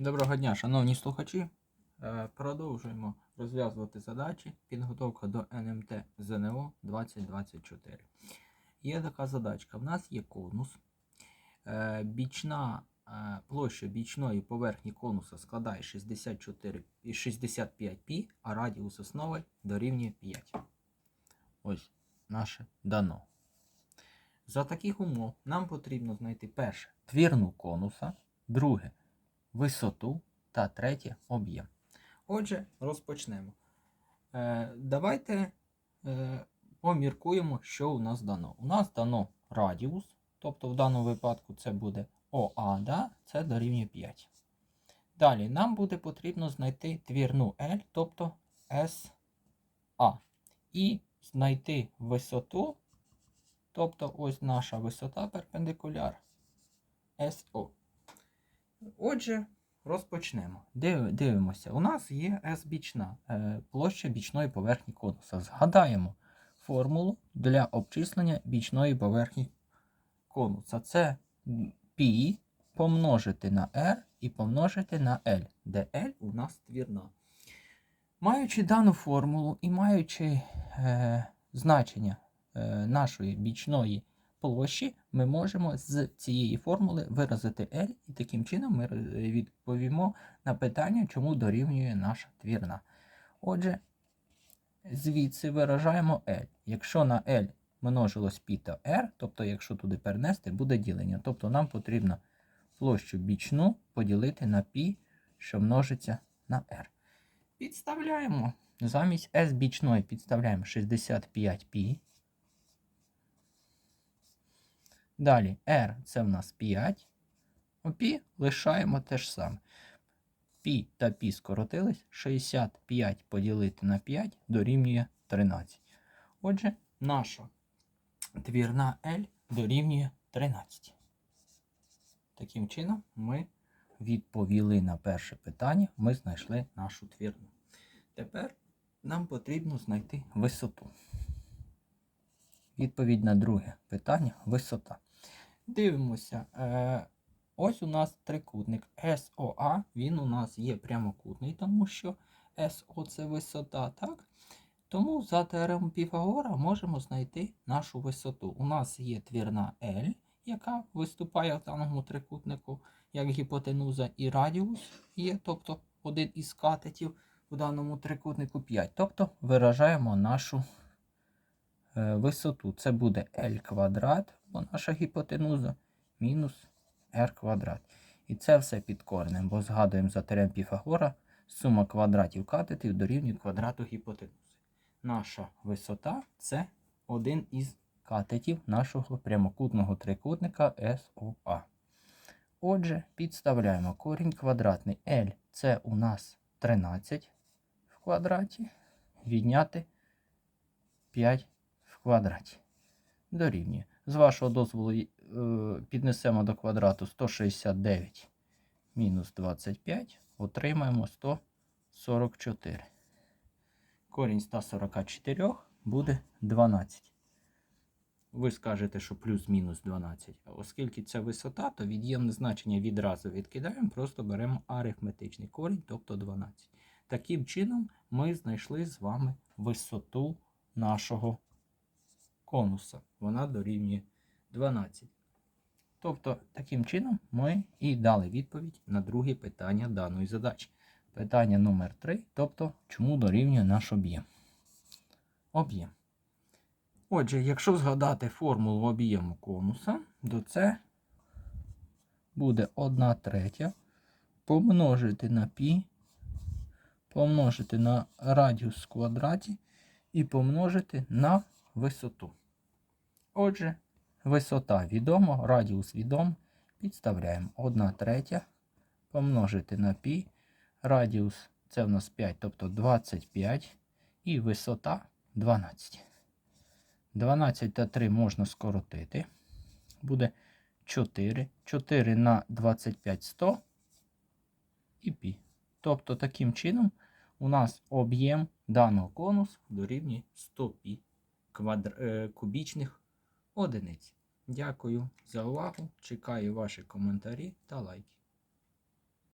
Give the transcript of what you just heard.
Доброго дня, шановні слухачі. Е, Продовжуємо розв'язувати задачі. Підготовка до НМТ ЗНО 2024. Є така задачка. В нас є конус. Е, Бічна е, площа бічної поверхні конуса складає 64 і 65 π, а радіус основи дорівнює 5. Ось наше дано. За таких умов нам потрібно знайти перше твірну конуса, друге висоту та третє об'єм. Отже, розпочнемо. Е, давайте е, поміркуємо, що у нас дано. У нас дано радіус, тобто в даному випадку це буде ОА, да? це дорівнює 5. Далі нам буде потрібно знайти твірну L, тобто SA. І знайти висоту, тобто ось наша висота перпендикуляр СО. Отже, розпочнемо. Див- Дивимося. У нас є S бічна, е, площа бічної поверхні конуса. Згадаємо формулу для обчислення бічної поверхні конуса. Це π помножити на r і помножити на L, де L у нас твірна. Маючи дану формулу і маючи е, значення е, нашої бічної площі, ми можемо з цієї формули виразити L, і таким чином ми роз- відповімо на питання, чому дорівнює наша твірна. Отже, звідси виражаємо L. Якщо на L множилось π та R, тобто якщо туди перенести, буде ділення. Тобто нам потрібно площу бічну поділити на π, що множиться на R. Підставляємо. Замість S бічної підставляємо 65π. Далі R це в нас 5. Ну, пі лишаємо те ж саме. Пі та пі скоротились. 65 поділити на 5 дорівнює 13. Отже, наша твірна L дорівнює 13. Таким чином, ми відповіли на перше питання, ми знайшли нашу твірну. Тепер нам потрібно знайти висоту. Відповідь на друге питання висота. Дивимося. Е, ось у нас трикутник SOA, він у нас є прямокутний, тому що SO це висота, так? Тому за теоремою Піфагора можемо знайти нашу висоту. У нас є твірна L, яка виступає в даному трикутнику як гіпотенуза, і радіус є, тобто один із катетів в даному трикутнику 5. Тобто виражаємо нашу е, висоту. Це буде L квадрат, бо наша гіпотенуза, мінус r квадрат. І це все під коренем, бо згадуємо за теорем Піфагора, сума квадратів катетів дорівнює квадрату гіпотенузи. Наша висота це один із катетів нашого прямокутного трикутника SOA. Отже, підставляємо корінь квадратний L це у нас 13 в квадраті. Відняти 5 в квадраті. Дорівнює. З вашого дозволу е, піднесемо до квадрату 169 мінус 25. Отримаємо 144. Корінь 144 буде 12. Ви скажете, що плюс-мінус 12. Оскільки це висота, то від'ємне значення відразу відкидаємо, просто беремо арифметичний корінь, тобто 12. Таким чином, ми знайшли з вами висоту нашого конуса. Вона дорівнює 12. Тобто, таким чином ми і дали відповідь на друге питання даної задачі. Питання номер 3, тобто, чому дорівнює наш об'єм. Об'єм. Отже, якщо згадати формулу об'єму конуса, то це буде 1 третя помножити на π, помножити на радіус в квадраті і помножити на висоту. Отже, висота відома, радіус відомо. Підставляємо 1 третя помножити на π. Радіус це в нас 5, тобто 25, і висота 12. 12 та 3 можна скоротити. Буде 4. 4 на 25 100 і π. Тобто, таким чином, у нас об'єм даного конусу дорівнює 100 π квадр... е, кубічних одиниць. Дякую за увагу. Чекаю ваші коментарі та лайки.